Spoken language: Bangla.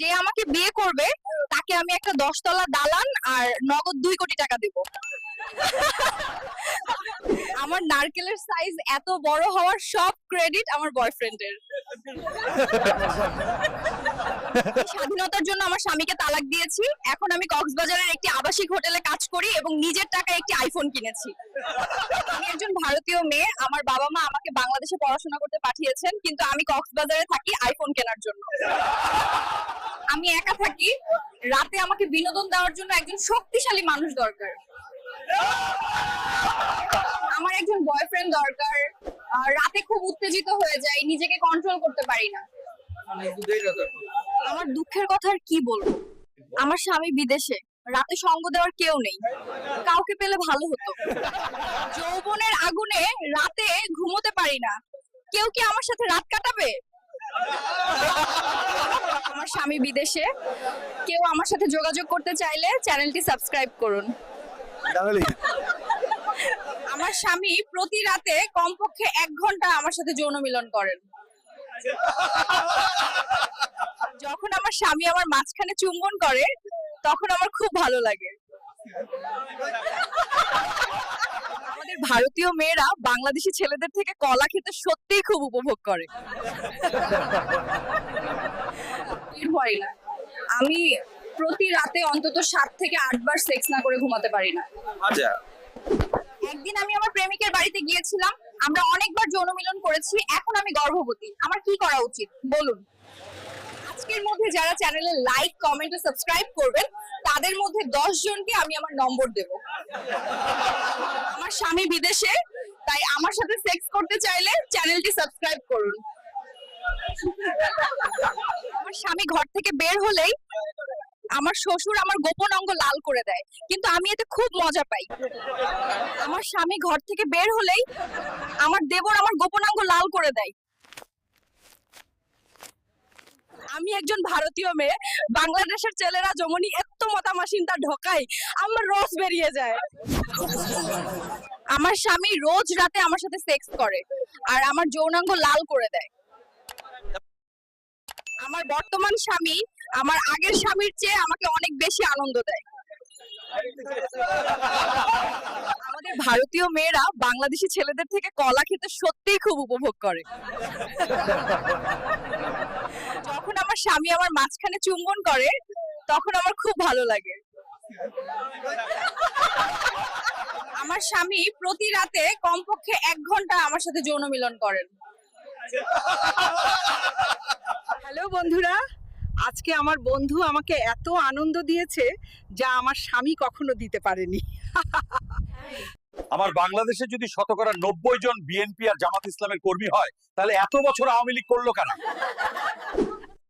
যে আমাকে বিয়ে করবে, তাকে আমি একটা দশতলা দালান আর নগদ দুই কোটি টাকা দেব। আমার নারকেলের সাইজ এত বড় হওয়ার সব ক্রেডিট আমার বয়ফ্রেন্ডের স্বাধীনতার জন্য আমার স্বামীকে তালাক দিয়েছি। এখন আমি কক্সবাজারের একটি আবাসিক হোটেলে কাজ করি এবং নিজের টাকায় একটি আইফোন কিনেছি। আমি একজন ভারতীয় মেয়ে, আমার বাবা মা আমাকে বাংলাদেশে পড়াশোনা করতে পাঠিয়েছেন, কিন্তু আমি কক্সবাজারে থাকি আইফোন কেনার জন্য। আমি একা থাকি, রাতে আমাকে বিনোদন দেওয়ার জন্য একজন শক্তিশালী মানুষ দরকার। আমার একজন বয়ফ্রেন্ড দরকার। রাতে খুব উত্তেজিত হয়ে যায় নিজেকে কন্ট্রোল করতে পারি না। আমার দুঃখের কথা আর কি বলব? আমার স্বামী বিদেশে, রাতে সঙ্গ দেওয়ার কেউ নেই। কাউকে পেলে ভালো হতো। যৌবনের আগুনে রাতে ঘুমোতে পারি না। কেউ কি আমার সাথে রাত কাটাবে? আমার স্বামী বিদেশে। কেউ আমার সাথে যোগাযোগ করতে চাইলে চ্যানেলটি সাবস্ক্রাইব করুন। আমার স্বামী প্রতি রাতে কমপক্ষে এক ঘণ্টা আমার সাথে যৌন মিলন করেন। যখন আমার স্বামী আমার মাঝখানে চুম্বন করে তখন আমার খুব ভালো লাগে। ভারতীয় মেয়েরা বাংলাদেশি ছেলেদের থেকে কলা খেতে সত্যিই খুব উপভোগ করে। না। আমি প্রতি রাতে অন্তত সাত থেকে আটবার সেক্স না করে ঘুমাতে পারি না। আচ্ছা। একদিন আমি আমার প্রেমিকের বাড়িতে গিয়েছিলাম আমরা অনেকবার যৌন মিলন করেছি এখন আমি গর্ভবতী। আমার কি করা উচিত? বলুন। আজকের মধ্যে যারা চ্যানেলে লাইক কমেন্ট ও সাবস্ক্রাইব করবেন, তাদের মধ্যে দশ জনকে আমি আমার নম্বর দেব। আমার স্বামী বিদেশে, তাই আমার সাথে সেক্স করতে চাইলে চ্যানেলটি সাবস্ক্রাইব করুন। আমার স্বামী ঘর থেকে বের হলেই আমার শ্বশুর আমার গোপন অঙ্গ লাল করে দেয়, কিন্তু আমি এতে খুব মজা পাই। আমার স্বামী ঘর থেকে বের হলেই আমার দেবর আমার গোপন অঙ্গ লাল করে দেয়। আমি একজন ভারতীয় মেয়ে, বাংলাদেশের ছেলেরা যেমনই এত মতামাসিনটা ঢোকাই আমার রস বেরিয়ে যায়। আমার স্বামী রোজ রাতে আমার সাথে সেক্স করে আর আমার যৌনাঙ্গ লাল করে দেয়। আমার বর্তমান স্বামী আমার আগের স্বামীর চেয়ে আমাকে অনেক বেশি আনন্দ দেয়। ভারতীয় মেয়েরা বাংলাদেশি ছেলেদের থেকে কলা খেতে সত্যিই খুব উপভোগ করে। যখন আমার স্বামী আমার মাঝখানে চুম্বন করে, তখন আমার খুব ভালো লাগে। আমার স্বামী প্রতি রাতে কমপক্ষে এক ঘণ্টা আমার সাথে যৌন মিলন করেন। হ্যালো বন্ধুরা, আজকে আমার বন্ধু আমাকে এত আনন্দ দিয়েছে যা আমার স্বামী কখনো দিতে পারেনি। আমার বাংলাদেশে যদি শতকরা নব্বই জন বিএনপি আর জামাত ইসলামের কর্মী হয়, তাহলে এত বছর আওয়ামী লীগ করল কেন?